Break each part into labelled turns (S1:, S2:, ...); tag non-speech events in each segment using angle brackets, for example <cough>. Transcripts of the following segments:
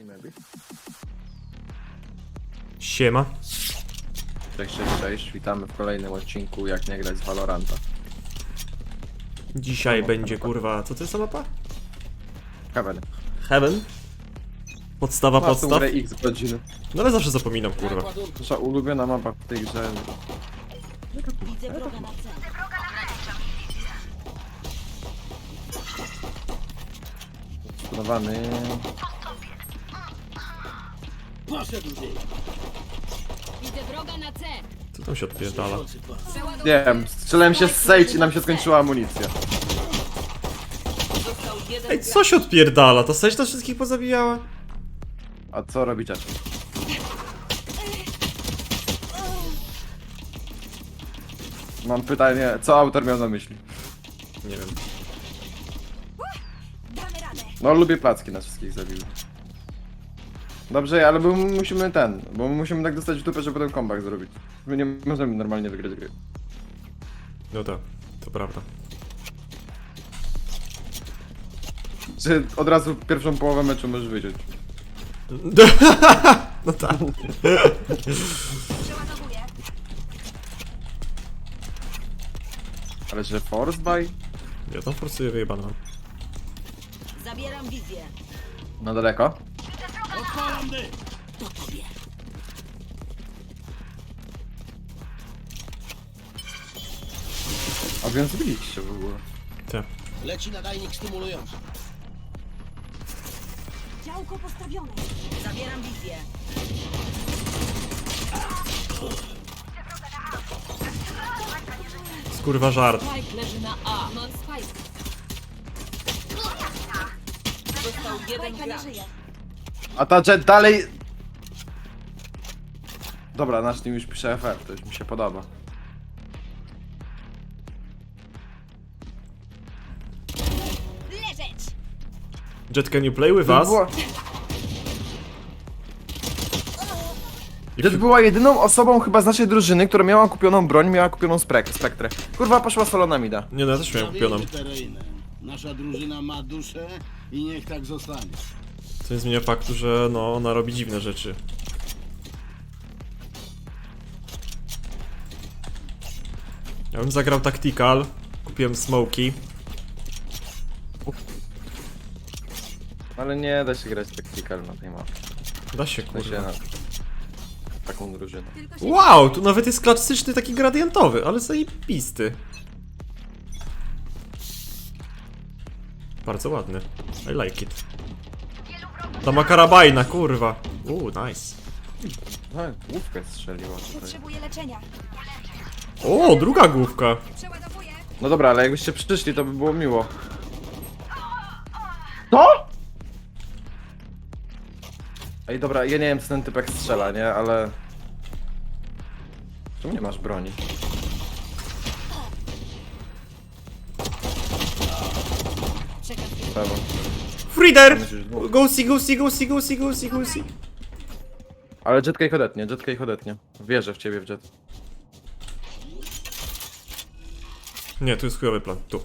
S1: Sexy maybe.
S2: Siema.
S1: Cześć, cześć, cześć. Witamy w kolejnym odcinku Jak nie grać z Valoranta.
S2: Dzisiaj będzie
S1: mapa.
S2: kurwa. Co to jest za mapa?
S1: Kawen.
S2: Heaven? Podstawa
S1: Masz tą
S2: podstaw?
S1: grę x godzin.
S2: No ale zawsze zapominam kurwa.
S1: Nasza ulubiona mapa w tej grze.
S3: Widzę wroga na cel.
S1: Zbudowany.
S3: Widzę wroga na C.
S2: Co tam się odpierdala?
S1: Nie wiem, strzelałem się z Sage i nam się skończyła amunicja.
S3: Został jeden
S2: Ej, co się odpierdala? To Sage to wszystkich pozabijała?
S1: A co robi Czaczy? Mam pytanie, co autor miał na myśli?
S2: Nie wiem.
S1: No lubię placki, nas wszystkich zabił. Dobrze, ale bo musimy ten, bo musimy tak dostać w dupę, żeby ten comeback zrobić. My nie możemy normalnie wygrać gry.
S2: No tak, to prawda.
S1: Czy od razu pierwszą połowę meczu możesz wyciąć? <laughs>
S2: No tak.
S1: Ale że force buy?
S2: Ja tam forsuję wyjebane mam.
S3: Zabieram wizję.
S1: Na daleko?
S3: To tobie.
S1: A więc zbiliście w ogóle.
S2: Te.
S4: Leci nadajnik stymulujący.
S3: Działko postawione. Zabieram wizję.
S2: Skurwa żart.
S3: Spike leży na A. Mam spike. Został jeden gracz.
S1: A ta jet dalej... Dobra, nasz team już pisze FR, to już mi się podoba.
S3: Leżeć.
S2: Jet, can you play with us?
S1: Była... Jet była jedyną osobą chyba z naszej drużyny, która miała kupioną broń, miała kupioną sprek, spektrę. Kurwa, poszła solo na mida.
S2: Nie no, ja też miałem kupioną.
S4: Zabijmy. Nasza drużyna ma duszę i niech tak zostanie.
S2: Co nie zmienia faktu, że no, ona robi dziwne rzeczy. Ja bym zagrał tactical. Kupiłem smoki.
S1: Ale nie da się grać tactical na tej mapie.
S2: Da się
S1: Da się
S2: kurwa.
S1: na taką drużynę.
S2: Wow, tu nawet jest klasyczny taki gradientowy, ale zajebisty. Bardzo ładny. I like it. Ta ma karabajna, kurwa. Uuu, nice.
S1: No, główkę strzeliła tutaj.
S5: Potrzebuję leczenia.
S2: O, druga główka.
S5: Przeładowuję.
S1: No dobra, ale jakbyście przyszli, to by było miło. To? Ej, dobra, ja nie wiem, co ten typek strzela, nie? Ale... Czemu nie masz broni? Prawo.
S2: Frieder!
S1: Myślisz, no.
S2: Go see, go see, go see, go see, go see, go see.
S1: Ale jetka ich odetnie, jetka ich odetnie. Wierzę w ciebie, w jet.
S2: Nie, tu jest chujowy plan. Tu.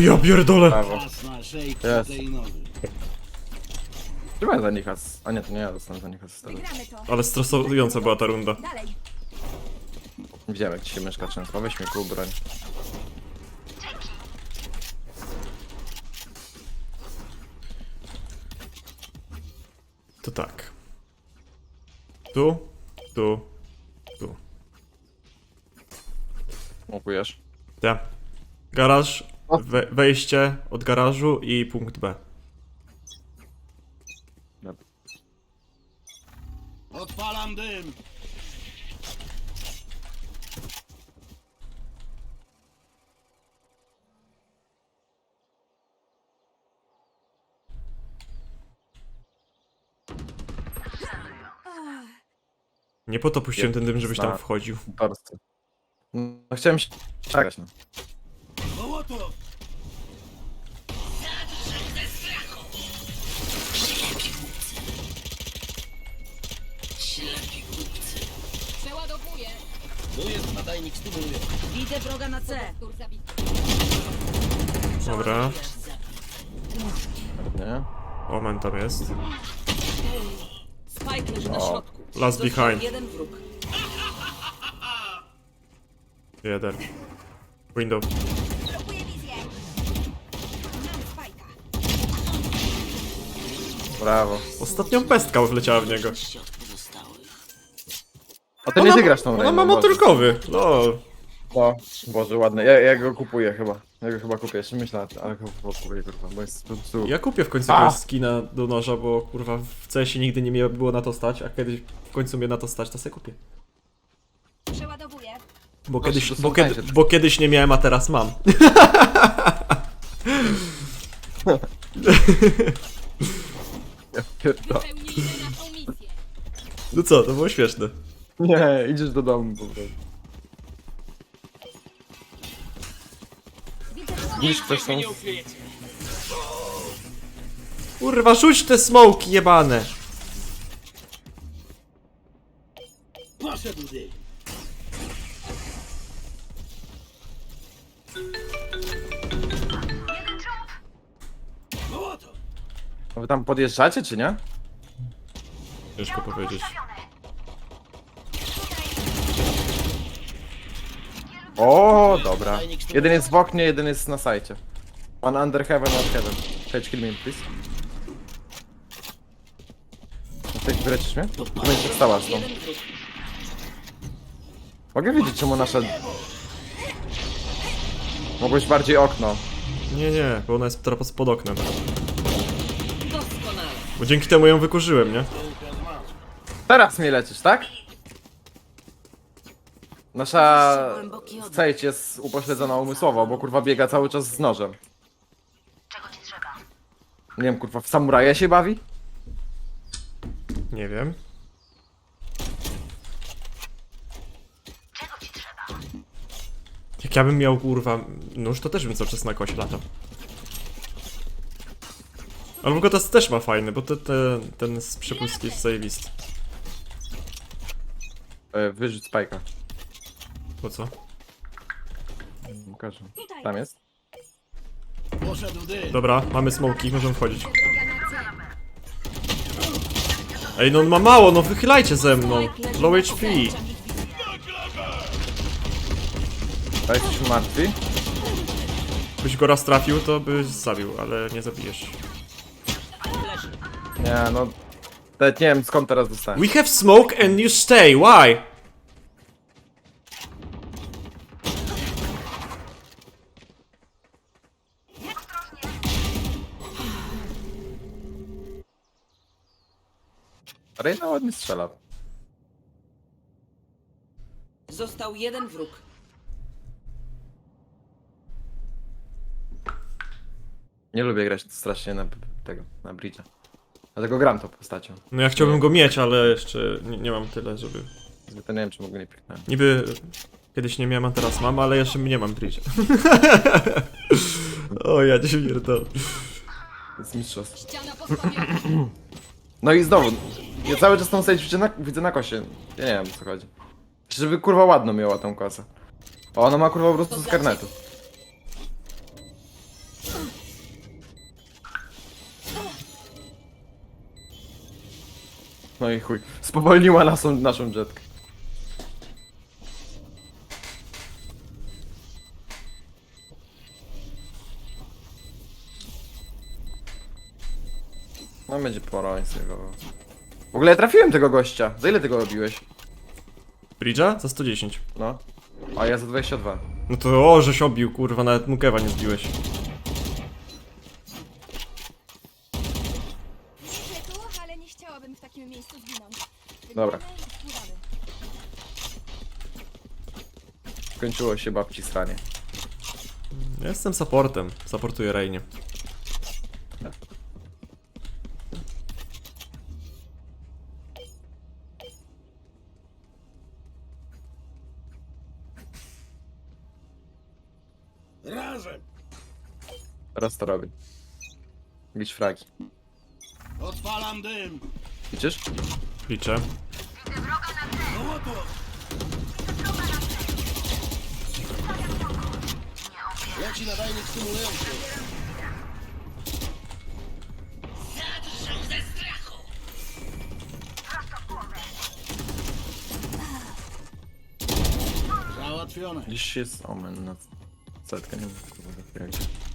S1: O
S2: ja pierdolę!
S1: Brawo. Jest. Trzymaj za nich as. A nie, to nie ja dostanę za nich asystę.
S5: Wygramy to.
S2: Ale stresująca była ta runda.
S5: Dalej.
S1: Widziałem, jak ci się mieszka często. Weź mi kół broń.
S2: To tak. Tu, tu, tu.
S1: Mokujesz.
S2: Ja. Garaż, we, wejście od garażu i punkt B.
S4: Odpalam dym.
S2: Nie po to puściłem ten dym, żebyś tam
S1: Zna-
S2: wchodził.
S1: Torsy. No, chciałem się... Tak.
S4: Nadajnik stymuluje.
S3: Widzę wroga na C.
S2: Dobra.
S1: Nie?
S2: Moment tam jest.
S3: Spike leży na środku.
S2: Last
S3: Został
S2: behind.
S3: jeden wróg.
S2: Jeden. Window.
S1: Brawo.
S2: Ostatnią pestka wleciała w niego.
S1: A ty nie wygrasz tą
S2: Ona
S1: Reyną,
S2: ma
S1: Boże.
S2: motylkowy. Lol.
S1: No, Boże, ładny. Ja, ja go kupuję chyba. Ja go chyba kupię, jeszcze myślę, ale go chyba kupuję, kurwa, bo jest po prostu...
S2: Ja kupię w końcu
S1: A!
S2: jakiegoś skina do noża, bo kurwa w CS nigdy nie miało- było na to stać, a kiedyś w końcu mnie na to stać, to sobie kupię.
S5: Przeładowuję.
S2: Bo kiedyś,
S1: to są
S2: bo, kiedy, bo kiedyś nie miałem, a teraz mam. <laughs> <laughs>
S1: Ja pierdolę.
S5: Pełnijmy naszą misję.
S2: No co, to było śmieszne.
S1: Nie, idziesz do domu po prostu. Widzisz ktoś tą...
S2: Kurwa, rzuć te smoki jebane.
S4: Poszedł! Kołoto!
S1: A wy tam podjeżdżacie, czy nie?
S2: Ciężko powiedzieć.
S1: O, dobra. Jeden jest w oknie, jeden jest na sajcie. One under heaven, not heaven. Cześć, kill me, please. Jesteś, wyleczysz mnie? Będziesz stała z tą.
S3: Jeden wróg.
S1: Mogę wiedzieć, czemu nasza... Mogłeś bardziej okno.
S2: Nie, nie, bo ona jest teraz pod oknem. Bo dzięki temu ją wykurzyłem, nie?
S1: Teraz mnie leczysz, tak? Nasza sejć jest upośledzona umysłowo, bo kurwa biega cały czas z nożem. Nie wiem, kurwa, w samuraja się bawi?
S2: Nie wiem. Jak ja bym miał kurwa nóż, to też bym cały czas na kosie latał. Ale w ogóle to też ma fajny, bo te, te, ten z przepustki jest zajebisty.
S1: E, wyrzuć spajka.
S2: Po co?
S1: Pokażę. Tam jest.
S4: Poszedł!
S2: Dobra, mamy smoki, możemy wchodzić. Ej, no on ma mało, no wychylajcie ze mną. Low HP.
S1: To jesteśmy martwi.
S2: Byś go raz trafił, to byś zabił, ale nie zabijesz.
S1: Nie, no... Nawet nie wiem, skąd teraz dostałem.
S2: We have smoke and you stay, why?
S1: Rejna ładnie strzela.
S3: Został jeden wróg.
S1: Nie lubię grać strasznie na tego, na bridge'a. Dlatego gram tą postacią.
S2: No ja chciałbym go mieć, ale jeszcze nie, nie mam tyle, żeby...
S1: Zbyt nie wiem, czy mogę nie piknąłem.
S2: Niby kiedyś nie miałem, a teraz mam, ale jeszcze nie mam bridge. <laughs> o, ja cię pierdolę.
S1: To jest mistrzostwo.
S5: Ściana postawiona.
S1: No i znowu, ja cały czas tą stage widzę na, widzę na kosie. Ja nie wiem, o co chodzi. Żeby kurwa ładno miała tą kosę. A ona ma kurwa po prostu z karnetu. No i chuj. Spowolniła naszą, naszą jetkę. No będzie pora tego. W ogóle ja trafiłem tego gościa. Za ile tego robiłeś?
S2: Bridge'a? Za 110.
S1: No. A ja za 22.
S2: No to o, żeś obił, kurwa, nawet Mukewa nie zbiłeś.
S5: Nie tu, ale nie chciałabym w takim miejscu zginąć.
S1: Dobra. Skończyło się babci sranie.
S2: Ja jestem supportem, supportuję Rainie.
S1: Teraz to robię. Licz fragi.
S4: Odpalam dym!
S1: Widzisz?
S2: Liczę.
S4: To! Leci nadajnik stymulujący. Załatwione.
S1: Gdzieś jest omen na setkę, nie wiem, kurwa, jak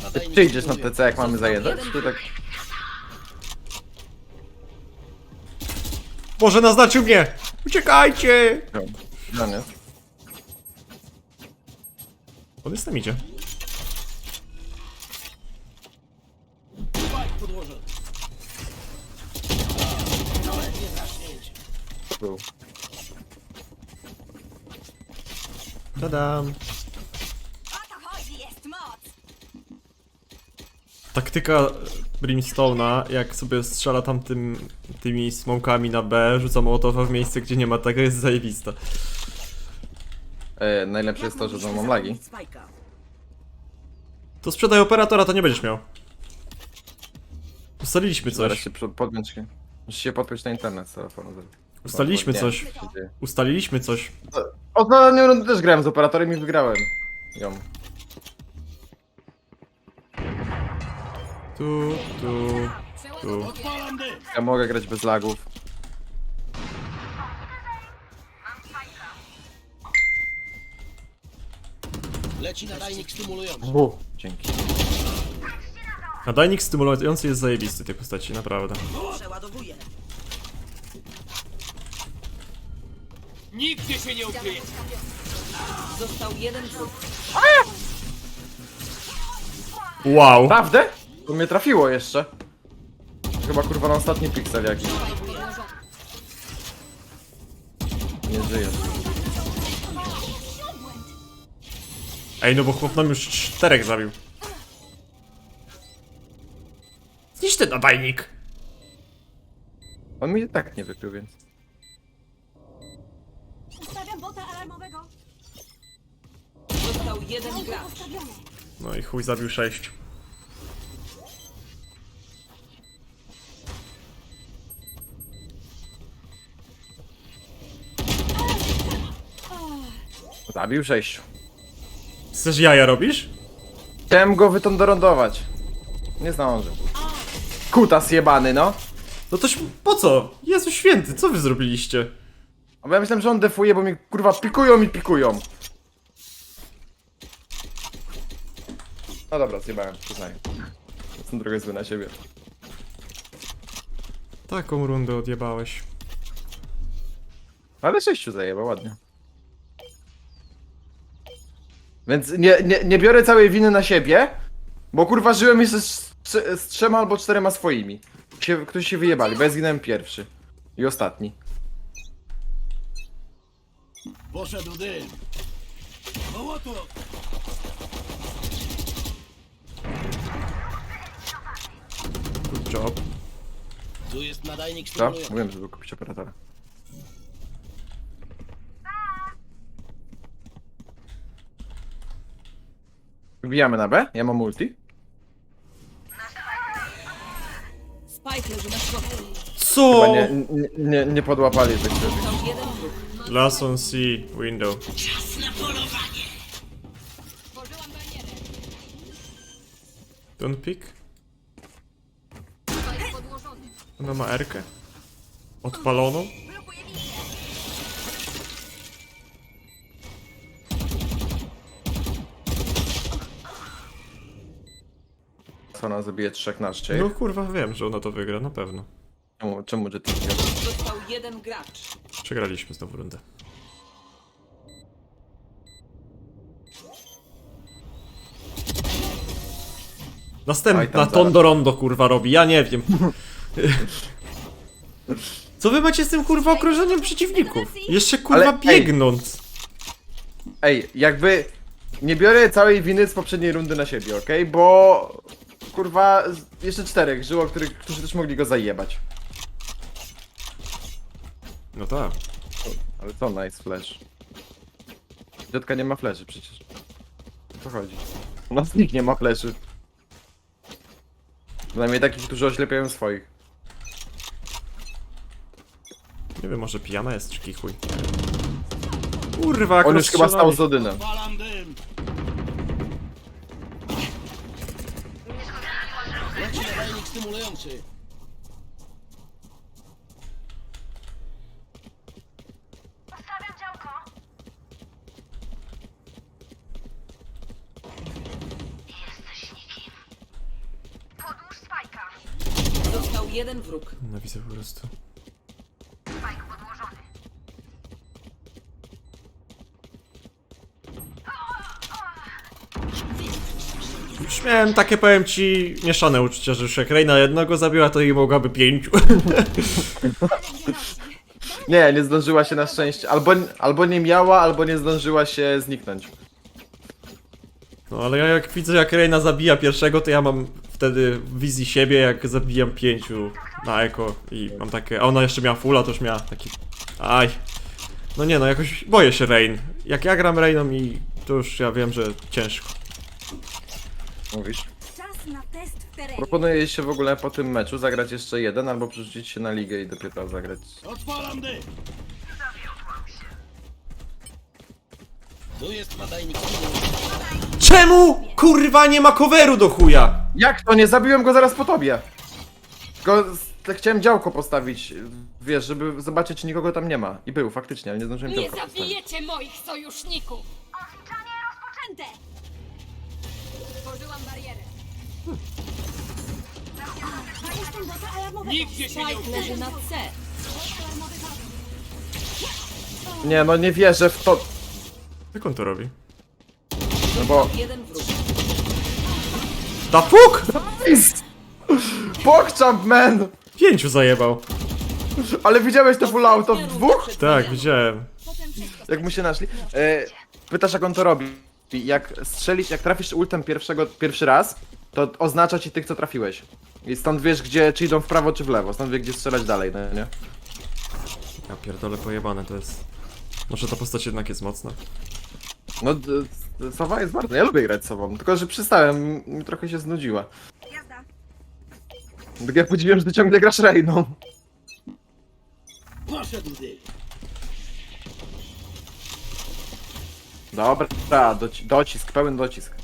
S1: Ty
S4: nadajnik
S1: przyjdziesz na. TC jak mamy zajedać? Czy tak...
S2: Boże, naznaczył mnie! Uciekajcie!
S1: No nie.
S2: On jest tam idzie.
S1: Był.
S2: Tadam.
S5: O to chodzi, jest moc!
S2: Taktyka Brimstone'a, jak sobie strzela tam tym, tymi smokami na B, rzuca mołotowa w miejsce, gdzie nie ma tego, jest zajebista.
S1: E, najlepsze jest to, że mam lagi.
S2: To sprzedaj operatora, to nie będziesz miał. Ustaliliśmy
S1: Zaraz
S2: coś.
S1: się przy- podpiąć. Musisz się podpiąć na internet z telefonu.
S2: Ustaliliśmy
S1: Nie,
S2: coś.
S1: co się dzieje.
S2: Ustaliliśmy coś.
S1: Ostatnią rundę też grałem z operatorem i wygrałem. Ją.
S2: Tu, tu, tu.
S1: Ja mogę grać bez lagów.
S4: Leci nadajnik stymulujący.
S1: Bu. Dzięki.
S2: Nadajnik stymulujący jest zajebisty tej postaci, naprawdę.
S3: Przeładowuję.
S6: Nigdzie się nie ukryje.
S3: Został jeden wróg.
S2: Wow!
S1: Prawdę? To mnie trafiło jeszcze. Chyba kurwa na ostatni piksel jakiś. Nie żyjesz.
S2: Ej, no bo chłop nam już czterech zabił. Zniszcz ten nadajnik!
S1: On mi i tak nie wykrył, więc.
S5: Ustawiam bota alarmowego.
S3: Został jeden gracz.
S2: No i chuj zabił sześć.
S1: Zabił sześciu.
S2: Chcesz jaja robisz?
S1: Chciałem go wytądorodować. Nie zdążył. Kutas jebany, no.
S2: No toś po co? Jezu święty, co wy zrobiliście?
S1: A bo ja myślałem, że on defuje, bo mi kurwa pikują i pikują. No dobra, zjebałem, przyznaję. Jestem trochę zły na siebie.
S2: Taką rundę odjebałeś.
S1: Ale sześciu zajebał, ładnie. Więc nie, nie, nie biorę całej winy na siebie, bo kurwa żyłem jeszcze z, trze- z trzema albo czterema swoimi. Się, którzy się wyjebali, bo ja zginąłem pierwszy. I ostatni.
S4: Poszedł dym. No to!
S2: Good job.
S4: Tu jest nadajnik
S1: Co?
S4: stymulujący.
S1: Mówiłem, żeby kupić operatora. Wbijamy na B? Ja mam multi.
S3: Spike leży na środku.
S2: Co?
S1: Chyba nie, nie, nie, nie podłapali tych rzeczy.
S3: Został jeden wróg.
S2: Last on C, window.
S5: Barierę.
S2: Don't pick.
S5: Spike podłożony.
S2: Ona ma Erkę. Odpaloną.
S1: Co ona zabije trzech na szczyt?
S2: No kurwa wiem, że ona to wygra, na pewno.
S1: Czemu, czemu że ty nie
S3: Został jeden gracz.
S2: Przegraliśmy znowu rundę.
S1: Oj,
S2: Następna
S1: tam zaraz.
S2: Tondo Rondo kurwa robi, ja nie wiem. Co wy macie z tym kurwa okrążeniem przeciwników? Jeszcze kurwa
S1: Ale, ej.
S2: biegnąc.
S1: Ej, jakby nie biorę całej winy z poprzedniej rundy na siebie, okej? Bo kurwa z- jeszcze czterech żyło, których, którzy też mogli go zajebać.
S2: No tak.
S1: Ale to nice flash. Ciotka nie ma fleszy przecież. O co chodzi? U nas nikt nie ma fleszy. Przynajmniej takich, którzy oślepiają swoich.
S2: Nie wiem, może pijana jest czy kichuj. Kurwa, jak
S1: On już chyba stał z Odynem.
S4: Stymulujący.
S5: Postawiam działko. Jesteś nikim. Podłóż spajka.
S3: Został jeden wróg.
S2: No widzę po prostu. Miałem takie, powiem ci, mieszane uczucia, że już jak Reina jednego zabiła, to jej mogłaby pięciu. <laughs>
S1: Nie, nie zdążyła się na szczęście. Albo, albo nie miała, albo nie zdążyła się zniknąć.
S2: No ale ja jak widzę, jak Reina zabija pierwszego, to ja mam wtedy w wizji siebie, jak zabijam pięciu na eko i mam takie, a ona jeszcze miała fulla, to już miała taki, aj. No nie no, jakoś boję się Rain. Jak ja gram Rainą i to już ja wiem, że ciężko.
S1: Mówisz?
S5: Czas na test w terenie.
S1: Proponuję się w ogóle po tym meczu zagrać jeszcze jeden, albo przerzucić się na ligę i dopiero zagrać.
S4: Odpalam dym! Tu jest nadajnik.
S2: Czemu kurwa nie ma coveru do chuja?
S1: Jak to? Nie zabiłem go zaraz po tobie! Tylko z- chciałem działko postawić, wiesz, żeby zobaczyć, czy nikogo tam nie ma. I był, faktycznie, ale nie zdążyłem
S5: Nie
S1: działka postawić.
S5: zabijecie moich sojuszników! Odliczanie rozpoczęte! Tworzyłam barierę. Jestem bota alarmowego.
S4: Nigdzie się nie
S3: Spike leży na C.
S5: Alarmowy.
S1: Nie, no nie wierzę w to.
S2: Jak on to robi?
S1: No bo...
S3: Jeden wróg.
S2: Da fuck!
S1: Pogchamp, man!
S2: Pięciu zajebał.
S1: Ale widziałeś te full auto w dwóch?
S2: Tak, widziałem.
S1: Jak mu się naszli? E, pytasz jak on to robi. Jak strzelić, jak trafisz ultem pierwszego, pierwszy raz, to oznacza ci tych, co trafiłeś. I stąd wiesz, gdzie, czy idą w prawo, czy w lewo. Stąd wie, gdzie strzelać dalej, no nie?
S2: Ja pierdolę pojebane to jest. Może ta postać jednak jest mocna.
S1: No, d- d- Sowa jest bardzo... Ja lubię grać Sową, tylko że przystałem, mi trochę się znudziła.
S5: Jazda.
S1: Tak jak podziwiam, że ty ciągle grasz Reyną.
S4: Poszedł dym!
S1: Dobra, doci docisk, pełen docisk.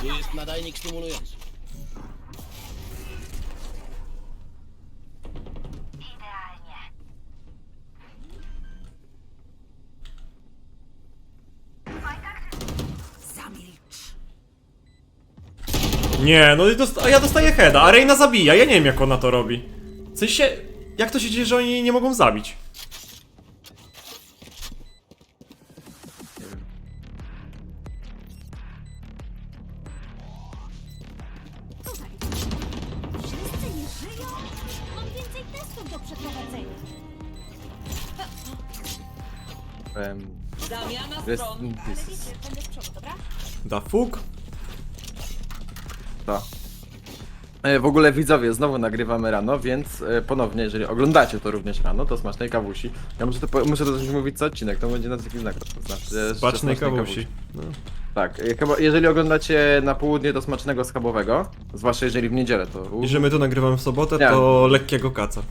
S4: Tu jest nadajnik stymulujący.
S3: Zamilcz.
S2: Nie, no i a ja dostaję heada, a Reina zabija, ja nie wiem jak ona to robi. W sensie, jak to się dzieje, że oni jej nie mogą zabić?
S5: Mam więcej testów do przeprowadzenia.
S1: Um,
S3: Zamiana stron.
S1: in
S5: Ale wiecie, będę z przodu, dobra?
S2: Da fuck?
S1: To. E, W ogóle widzowie, znowu nagrywamy rano, więc e, ponownie, jeżeli oglądacie to również rano, to smacznej kawusi. Ja muszę to, po- muszę to coś mówić co odcinek, to będzie na taki znak. To znaczy, że
S2: Bacznej kawusi. No.
S1: Tak, e, chyba, jeżeli oglądacie na południe, to smacznego schabowego, zwłaszcza jeżeli w niedzielę, to u,
S2: I że my tu nagrywamy w sobotę,
S1: Nie.
S2: to lekkiego kaca.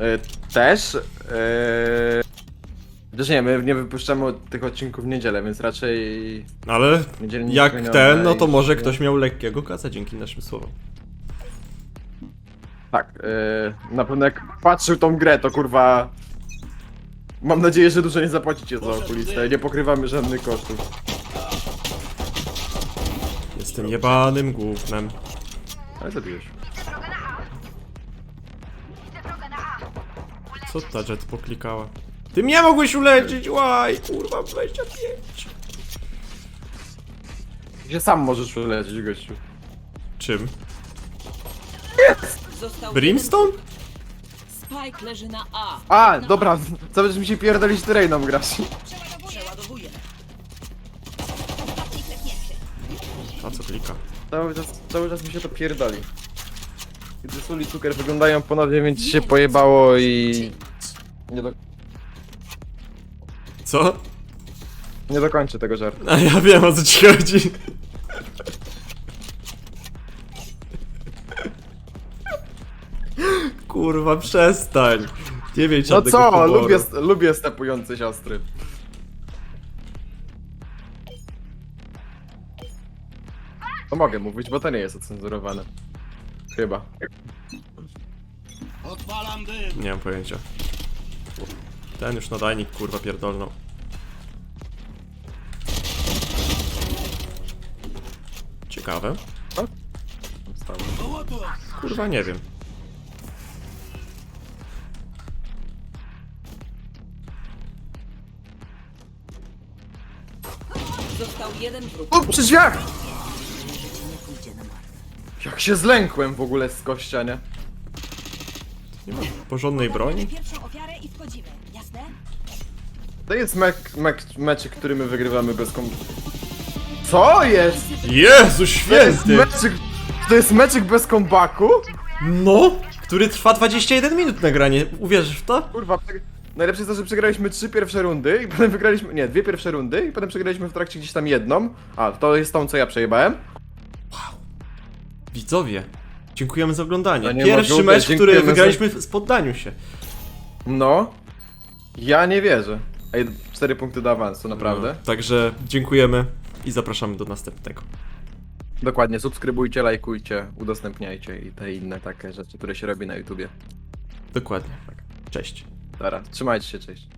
S1: e, też. E, Chociaż nie, my nie wypuszczamy tych odcinków w niedzielę, więc raczej
S2: Ale jak ten, no to
S1: i-
S2: może ktoś miał lekkiego kaca dzięki naszym słowom.
S1: Tak, e, na pewno jak patrzył tą grę, to kurwa. Mam nadzieję, że dużo nie zapłacicie za okulistę. Nie pokrywamy żadnych kosztów.
S2: Jestem jebanym gównem.
S1: Ale zabiłeś.
S2: Co ta jet poklikała? Ty mnie mogłeś uleczyć, łaj, kurwa, 25.
S1: Gdzie sam możesz wylecieć, gościu.
S2: Czym?
S3: Został
S2: Brimstone?
S3: jeden. Spike leży na A.
S1: A, dobra, co mi się pierdolić ty Reyną grasz.
S3: Przeładowuję.
S5: Ostatni klepnięty.
S2: A co klika?
S1: Cały czas, cały czas mi się to pierdoli. Kiedy sól i cukier wyglądają ponownie, więc się pojebało i... Nie, do...
S2: Co?
S1: nie dokończę tego żartu.
S2: A ja wiem o co ci chodzi. Kurwa, przestań. Nie wiem,
S1: No co, lubię, lubię stepujące siostry. To mogę mówić, bo to nie jest ocenzurowane. Chyba.
S4: Odpalam dym.
S2: Nie mam pojęcia. Ten już nadajnik kurwa pierdolną. Ciekawe.
S4: Tu?
S2: Kurwa nie wiem.
S3: Został jeden wróg.
S1: O, przy drzwiach! Jak się zlękłem w ogóle z gościa, nie?
S2: Porządnej broni?
S5: Pierwszą ofiarę i wchodzimy. Jasne?
S1: To jest mek, mek, meczyk, który my wygrywamy bez kom... Co jest?
S2: Jezu
S1: To jest
S2: święty!
S1: meczyk, to jest meczyk bez kombaku?
S2: No! Który trwa 21 minut nagranie. Uwierzysz w to?
S1: Kurwa, najlepsze jest to, że przegraliśmy trzy pierwsze rundy i <laughs> potem wygraliśmy, nie, dwie pierwsze rundy i potem przegraliśmy w trakcie gdzieś tam jedną. A, to jest tą, co ja przejebałem.
S2: Widzowie, dziękujemy za oglądanie.
S1: No nie
S2: Pierwszy mecz, który
S1: dziękujemy
S2: wygraliśmy w poddaniu się.
S1: No. Ja nie wierzę. Ej, cztery punkty do awansu, naprawdę.
S2: No, także dziękujemy i zapraszamy do następnego.
S1: Dokładnie, subskrybujcie, lajkujcie, udostępniajcie i te inne takie rzeczy, które się robi na YouTubie.
S2: Dokładnie. Cześć.
S1: Dobra, trzymajcie się, cześć.